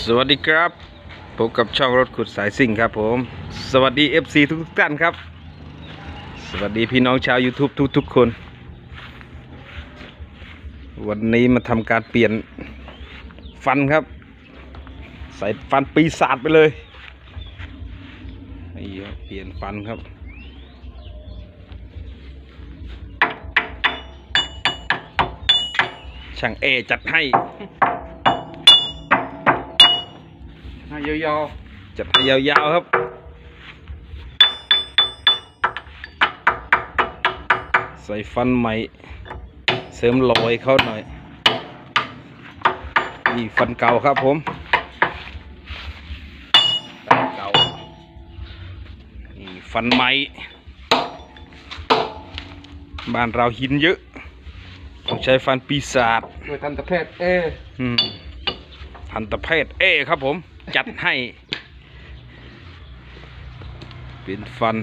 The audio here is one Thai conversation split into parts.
สวัสดีครับพบกับช่องรถขุดสายซิ่งครับผม สวัสดี FC ทุกทุกๆท่านครับ สวัสดีพี่น้องชาว YouTube ทุกทุกๆคน วันนี้มาทำการเปลี่ยนฟันครับ ใส่ฟันปีศาจไปเลยนี่เปลี่ยนฟันครับช่างเอจัดให้ ยาวจัดให้ยาวๆครับ ใส่ฟันใหม่ เสริมรอยเขาหน่อย นี่ฟันเก่าครับผมฟันเก่านี่ฟันใหม่ บ้านเราหินเยอะ ต้องใช้ฟันปีศาจๆโดยทันตแพทย์เออืมทันตแพทย์เอครับผม จัดให้ เป็นฟัน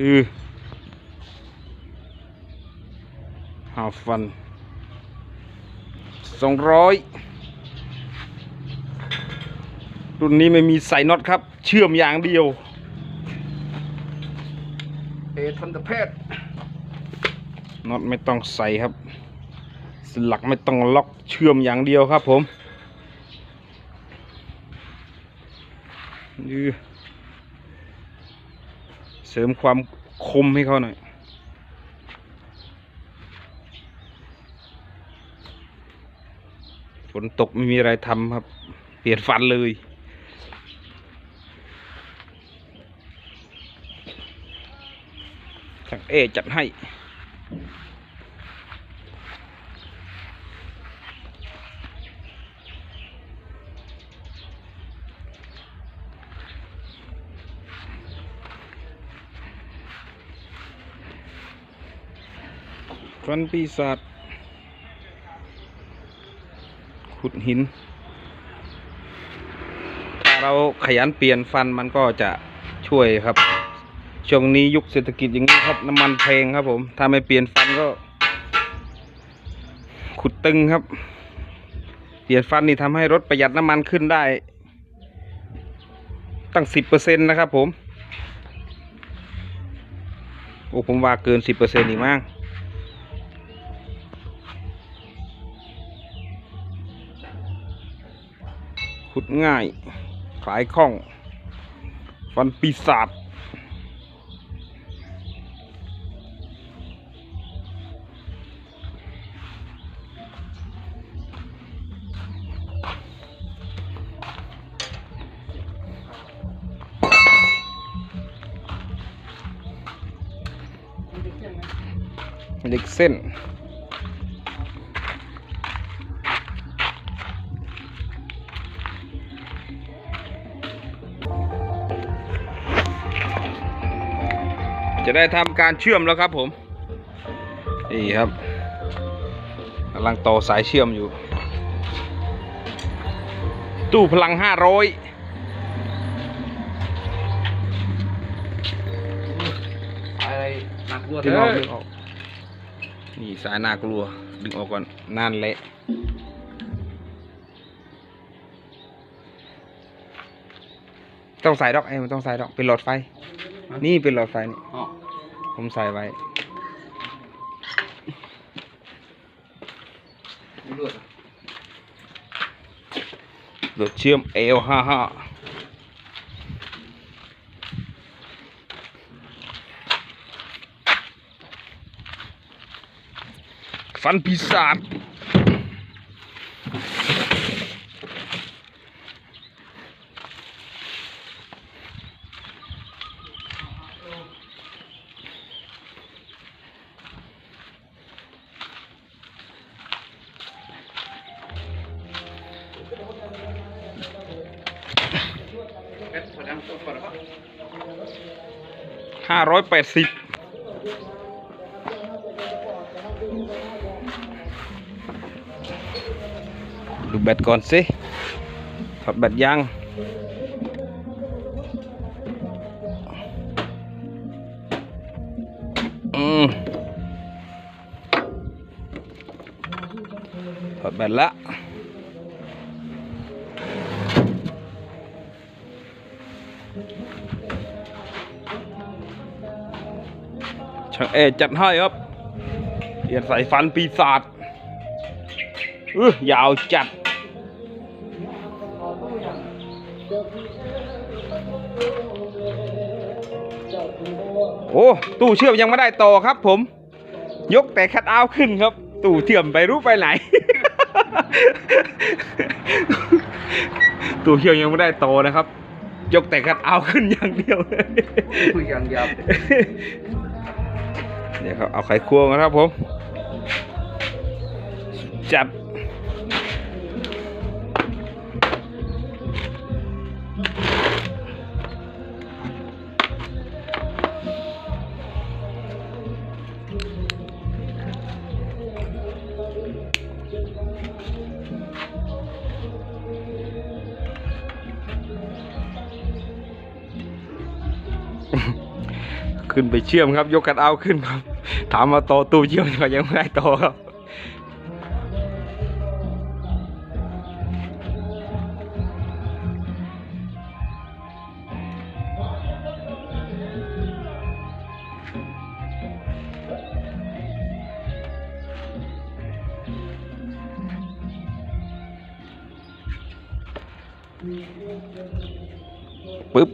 อือหาฟันสองร้อยรุ่นนี้ไม่มีใส่น็อตครับ เชื่อมอย่างเดียว เอทันตแพทย์น็อตไม่ต้องใส่ครับ สลักไม่ต้องล็อกเชื่อมอย่างเดียวครับผมนี่เสริมความคมให้เขาหน่อย ฝนตกไม่มีอะไรทำครับ เปลี่ยนฟันเลยช่างเอจัดให้ ฟันปีศาจขุดหิน ถ้าเราขยันเปลี่ยนฟันมันก็จะช่วยครับ ช่วงนี้ยุคเศรษฐกิจอย่างนี้ครับน้ำมันแพงครับผม ถ้าไม่เปลี่ยนฟันก็ ขุดตึงครับ เปลี่ยนฟันนี่ทำให้รถประหยัดน้ำมันขึ้นได้ ตั้งสิบเปอร์เซ็นต์นะครับผมโอ้ผมว่าเกินสิบเปอร์เซ็นต์อีกมั้ง ขุดง่าย ขายคล่อง ฟันปีศาจเหล็กเส้น จะได้ทำการเชื่อมแล้วครับผม นี่ครับกำลังต่อสายเชื่อมอยู่ ตู้พลังห้าร้อยอะไรหนักวัวดึเถงออกดึงออกนี่สายน่ากลัว ดึงออกก่อนนั่นแหละต้องใส่ดอกไอ้มันต้องใส่ดอกเป็นหลอดไฟ นี่เป็นหลอดไฟนี่อ๋อผมใส่ไว้ไม่รู้อะโดดเชื่อมเอลห้าห้าฟันปีศาจ ห้าร้อยแปดสิบดูแบตก่อนสิถอดแบตยังอืมถอดแบตละางเอจัดให้ครับเปลี่ยนสายฟันปีศาจอื้อยาวจัดโอ้ตู้เชื่อมยังไม่ได้ต่อครับผม ยกแต่คัดเอาขึ้นครับ ตู้เชื่อมไปรู้ไปไหน ตู้เชื่อมยังไม่ได้ต่อนะครับ ยกแต่คัดเอาขึ้นอย่างเดียวเลยยอย่างยับ เดี๋ยวครับเอาไขควงนะครับผม จับ ขึ้นไปเชื่อมครับ ยกกันเอาขึ้นครับ ถามมาต่อตู้เชื่อมก็ยังไม่ได้ต่อครับปึ๊บ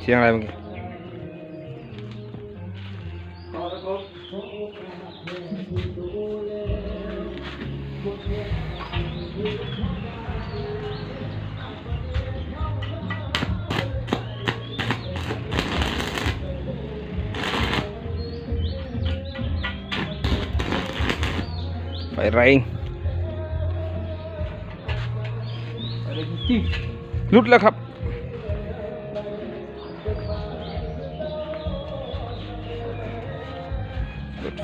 เสียงอะไ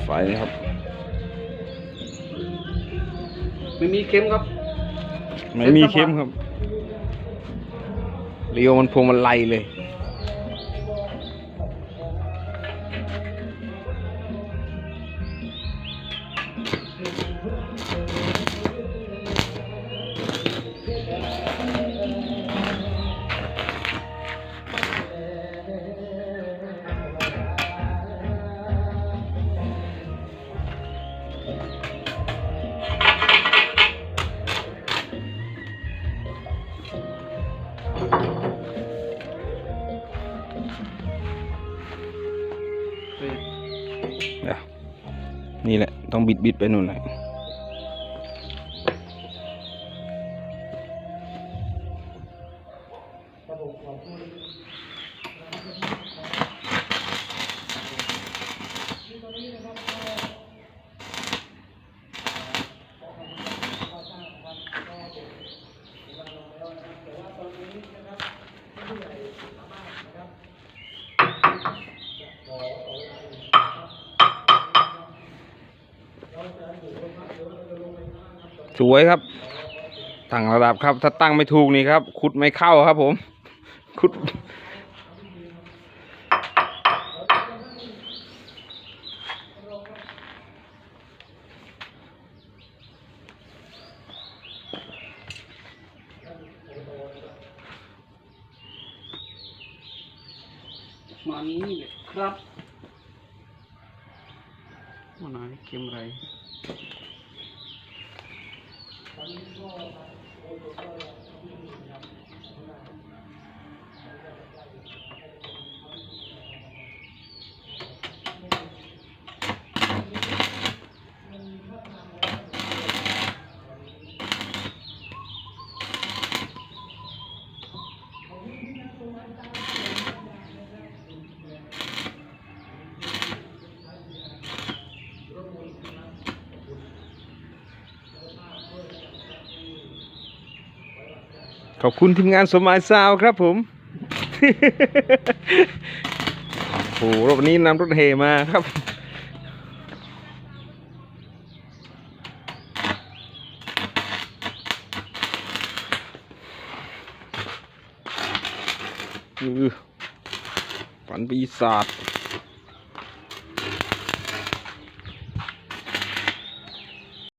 ไฟแรงอะไรจริงรุดแล้วครับรถไฟนะครับ ไม่มีเข็มครับ ไม่มีเข็มครับเรียวมันพวงมันไลเลย นี่แหละ ต้องบิดบิดไปนู่นเลย สวยครับตั้งระดับครับ ถ้าตั้งไม่ถูกนี่ครับ ขุดไม่เข้าครับผม ขุด มานี้เลยครับมาไหนเข็มอะไร น ขอบคุณทีมงานสมัยซาวครับผม โอ้โหรอบนี้นำรถเฮมาครับฝันปีศาจ